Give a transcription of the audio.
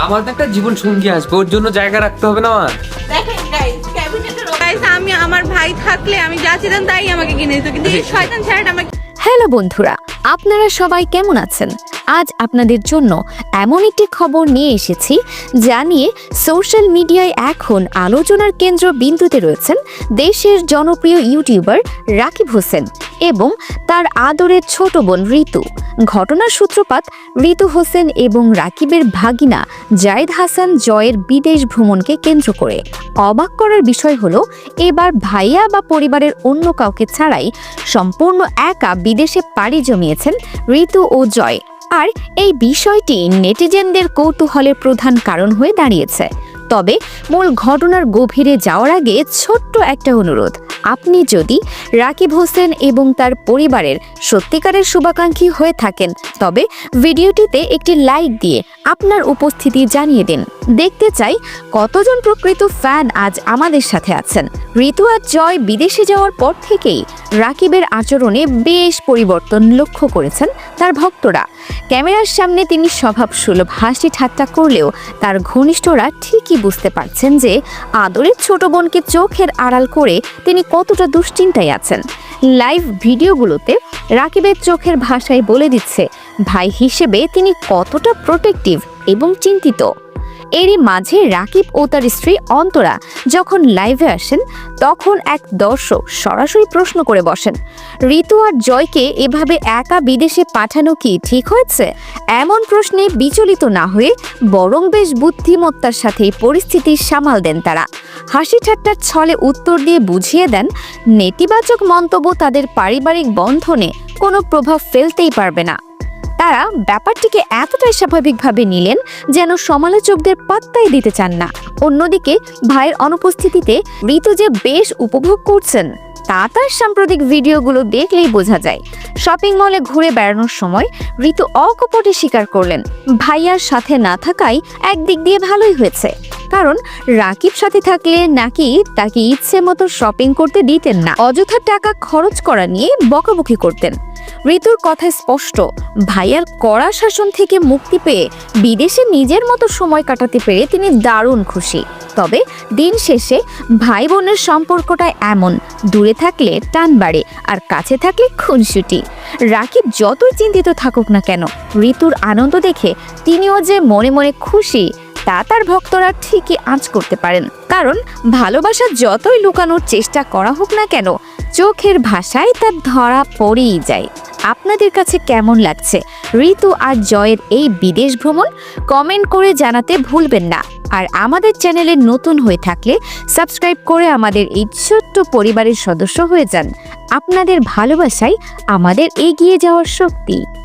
আমার তো একটা জীবন সঙ্গী আসবে ওর জন্য জায়গা রাখতে হবে না আমার। দেখেন গাইস ক্যাবিনেটের Guys, আমি আমার ভাই থাকলে আমি যা তাই আমাকে কিনে দিত কিন্তু এই শয়তান ছেলেটা আমাকে হ্যালো বন্ধুরা আপনারা সবাই কেমন আছেন? আজ আপনাদের জন্য এমন একটি খবর নিয়ে এসেছি যা নিয়ে সোশ্যাল মিডিয়ায় এখন আলোচনার কেন্দ্র বিন্দুতে রয়েছেন দেশের জনপ্রিয় ইউটিউবার রাকিব হোসেন এবং তার আদরের ছোট বোন ঋতু ঘটনার সূত্রপাত ঋতু হোসেন এবং রাকিবের ভাগিনা জায়েদ হাসান জয়ের বিদেশ ভ্রমণকে কেন্দ্র করে। অবাক করার বিষয় হলো, এবার ভাইয়া বা পরিবারের অন্য কাউকে ছাড়াই সম্পূর্ণ একা বিদেশে পাড়ি জমিয়েছেন ঋতু ও জয়। আর এই বিষয়টি নেটিজেনদের কৌতূহলের প্রধান কারণ হয়ে দাঁড়িয়েছে। তবে মূল ঘটনার গভীরে যাওয়ার আগে ছোট্ট একটা অনুরোধ আপনি যদি রাকিব হোসেন এবং তার পরিবারের সত্যিকারের শুভাকাঙ্ক্ষী হয়ে থাকেন, তবে ভিডিওটিতে একটি লাইক দিয়ে আপনার উপস্থিতি জানিয়ে দিন। দেখতে চাই কতজন প্রকৃত ফ্যান আজ আমাদের সাথে আছেন। ঋতু আর জয় বিদেশে যাওয়ার পর থেকেই রাকিবের আচরণে বেশ পরিবর্তন লক্ষ্য করেছেন তার ভক্তরা। ক্যামেরার সামনে তিনি স্বভাব সুলভ হাসি ঠাট্টা করলেও তার ঘনিষ্ঠরা ঠিকই বুঝতে পারছেন যে আদরের ছোট বোনকে চোখের আড়াল করে তিনি কতটা দুশ্চিন্তায় আছেন। লাইভ ভিডিওগুলোতে রাকিবের চোখের ভাষায় বলে দিচ্ছে, ভাই হিসেবে তিনি কতটা প্রোটেক্টিভ এবং চিন্তিত। এরই মাঝে রাকিব ও তার স্ত্রী অন্তরা যখন লাইভে আসেন, তখন এক দর্শক সরাসরি প্রশ্ন করে বসেন, ঋতু আর জয়কে এভাবে একা বিদেশে পাঠানো কি ঠিক হয়েছে? এমন প্রশ্নে বিচলিত না হয়ে বরং বেশ বুদ্ধিমত্তার সাথে পরিস্থিতি সামাল দেন তারা। হাসি ঠাট্টার ছলে উত্তর দিয়ে বুঝিয়ে দেন, নেতিবাচক মন্তব্য তাদের পারিবারিক বন্ধনে কোনো প্রভাব ফেলতেই পারবে না। তারা ব্যাপারটিকে এতটাই স্বাভাবিকভাবে নিলেন যেন সমালোচকদের পাত্তাই দিতে চান না। অন্যদিকে ভাইয়ের অনুপস্থিতিতে ঋতু যে বেশ উপভোগ করছেন, তা তার সাম্প্রতিক ভিডিওগুলো দেখলেই বোঝা যায়। শপিং মলে ঘুরে বেড়ানোর সময় ঋতু অকপটে স্বীকার করলেন, ভাইয়ার সাথে না থাকাই একদিক দিয়ে ভালোই হয়েছে। কারণ রাকিব সাথে থাকলে নাকি তাকে ইচ্ছে মতো শপিং করতে দিতেন না। অযথা টাকা খরচ করা নিয়ে বকাবকি করতেন। ঋতুর কথা স্পষ্ট। ভাইয়ার কড়া শাসন থেকে মুক্তি পেয়ে বিদেশে নিজের মতো সময় কাটাতে পেরে তিনি দারুণ খুশি। তবে দিন শেষে ভাই বোনের সম্পর্কটা এমন, দূরে থাকলে টান বাড়ে আর কাছে থাকলে খুনসুটি। রাকিব যতই চিন্তিত থাকুক না কেন, ঋতুর আনন্দ দেখে তিনিও যে মনে মনে খুশি তা তার ভক্তরা ঠিকই আঁচ করতে পারেন। কারণ ভালোবাসা যতই লুকানোর চেষ্টা করা হোক না কেন, চোখের ভাষায় তার ধরা পড়েই যায়। আপনাদের কাছে কেমন লাগছে? ঋতু আর জয়ের এই বিদেশ ভ্রমণ কমেন্ট করে জানাতে ভুলবেন না। আর আমাদের চ্যানেলে নতুন হয়ে থাকলে সাবস্ক্রাইব করে আমাদের এই ছোট্ট পরিবারের সদস্য হয়ে যান। আপনাদের ভালোবাসাই আমাদের এগিয়ে যাওয়ার শক্তি।